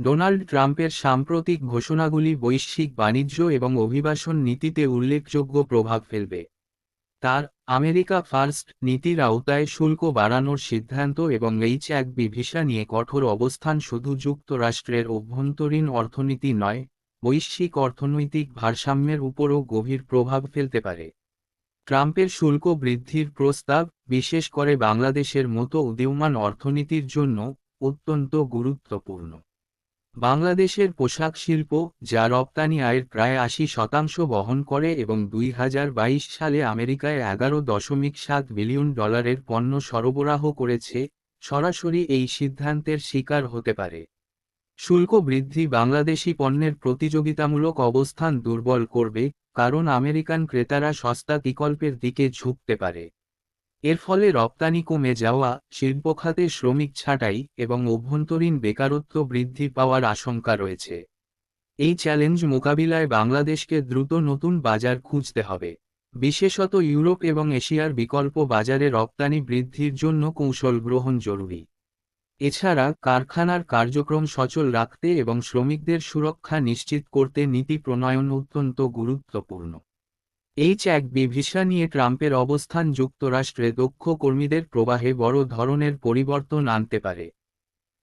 Donald ট্রাম্পের সাম্প্রতিক ঘোষণাগুলি বৈশ্বিক বাণিজ্য এবং অভিবাসন নীতিতে উল্লেখযোগ্য প্রভাব ফেলবে। তার আমেরিকা ফার্স্ট নীতির আওতায় শুল্ক বাড়ানোর সিদ্ধান্ত এবং এইচ এক বি ভিসা নিয়ে কঠোর অবস্থান শুধু যুক্তরাষ্ট্রের অভ্যন্তরীণ অর্থনীতি নয়, বৈশ্বিক অর্থনৈতিক ভারসাম্যের উপরও গভীর প্রভাব ফেলতে পারে। ট্রাম্পের শুল্ক বৃদ্ধির প্রস্তাব, বিশেষ করে বাংলাদেশের মতো উদীয়মান অর্থনীতির জন্য, অত্যন্ত গুরুত্বপূর্ণ। বাংলাদেশের পোশাক শিল্প, যা রপ্তানি আয়ের প্রায় আশি শতাংশ বহন করে এবং দুই হাজার বাইশ সালে আমেরিকায় এগারো দশমিক সাত বিলিয়ন ডলারের পণ্য সরবরাহ করেছে, সরাসরি এই সিদ্ধান্তের শিকার হতে পারে। শুল্ক বৃদ্ধি বাংলাদেশি পণ্যের প্রতিযোগিতামূলক অবস্থান দুর্বল করবে, কারণ আমেরিকান ক্রেতারা সস্তা বিকল্পের দিকে ঝুঁকতে পারে। এর ফলে রপ্তানি কমে যাওয়া শিল্পখাতে শ্রমিক ছাঁটাই এবং অভ্যন্তরীণ বেকারত্ব বৃদ্ধি পাওয়ার আশঙ্কা রয়েছে। এই চ্যালেঞ্জ মোকাবিলায় বাংলাদেশকে দ্রুত নতুন বাজার খুঁজতে হবে। বিশেষত ইউরোপ এবং এশিয়ার বিকল্প বাজারে রপ্তানি বৃদ্ধির জন্য কৌশল গ্রহণ জরুরি। এছাড়া কারখানার কার্যক্রম সচল রাখতে এবং শ্রমিকদের সুরক্ষা নিশ্চিত করতে নীতি প্রণয়ন অত্যন্ত গুরুত্বপূর্ণ। এইচ এক বি ভিসা নিয়ে ট্রাম্পের অবস্থান যুক্তরাষ্ট্রে দক্ষ কর্মীদের প্রবাহে বড় ধরনের পরিবর্তন আনতে পারে।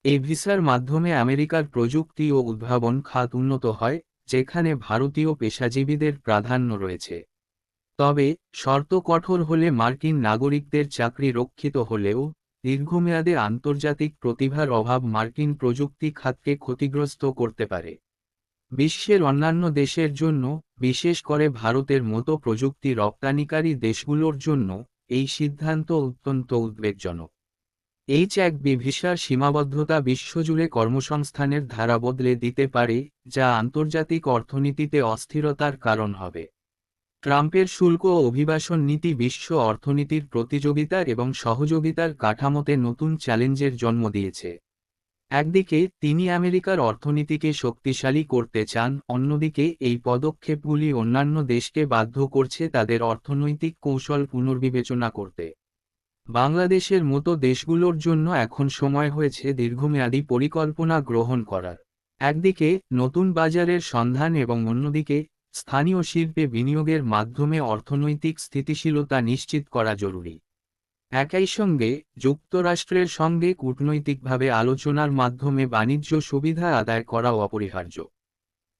এই ভিসার মাধ্যমে আমেরিকার প্রযুক্তি ও উদ্ভাবন খাত উন্নত হয়, যেখানে ভারতীয় পেশাজীবীদের প্রাধান্য রয়েছে। তবে, শর্ত কঠোর হলে মার্কিন নাগরিকদের চাকরি রক্ষিত হলেও, দীর্ঘমেয়াদে আন্তর্জাতিক প্রতিভার অভাব মার্কিন প্রযুক্তি খাতকে ক্ষতিগ্রস্ত করতে পারে। বিশ্বের অন্যান্য দেশের জন্য, বিশেষ করে ভারতের মতো প্রযুক্তি রপ্তানিকারী দেশগুলোর জন্য, এই সিদ্ধান্ত অত্যন্ত উদ্বেগজনক। এইচ এক ভিসার সীমাবদ্ধতা বিশ্বজুড়ে কর্মসংস্থানের ধারা বদলে দিতে পারে, যা আন্তর্জাতিক অর্থনীতিতে অস্থিরতার কারণ হবে। ট্রাম্পের শুল্ক ও অভিবাসন নীতি বিশ্ব অর্থনীতির প্রতিযোগিতার এবং সহযোগিতার কাঠামোতে নতুন চ্যালেঞ্জের জন্ম দিয়েছে। একদিকে তিনি আমেরিকার অর্থনীতিকে শক্তিশালী করতে চান, অন্যদিকে এই পদক্ষেপগুলি অন্যান্য দেশকে বাধ্য করছে তাদের অর্থনৈতিক কৌশল পুনর্বিবেচনা করতে। বাংলাদেশের মতো দেশগুলোর জন্য এখন সময় হয়েছে দীর্ঘমেয়াদী পরিকল্পনা গ্রহণ করার। একদিকে নতুন বাজারের সন্ধান এবং অন্যদিকে স্থানীয় শিল্পে বিনিয়োগের মাধ্যমে অর্থনৈতিক স্থিতিশীলতা নিশ্চিত করা জরুরি। একই সঙ্গে, যুক্তরাষ্ট্রের সঙ্গে কূটনৈতিকভাবে আলোচনার মাধ্যমে বাণিজ্য সুবিধা আদায় করাও অপরিহার্য।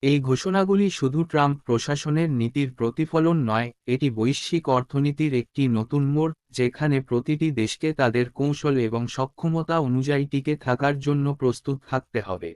এই ঘোষণাগুলি শুধু ট্রাম্প প্রশাসনের নীতির প্রতিফলন নয়, এটি বৈশ্বিক অর্থনীতির একটি নতুন মোড়, যেখানে প্রতিটি দেশকে তাদের কৌশল এবং সক্ষমতা অনুযায়ী টিকে থাকার জন্য প্রস্তুত থাকতে হবে।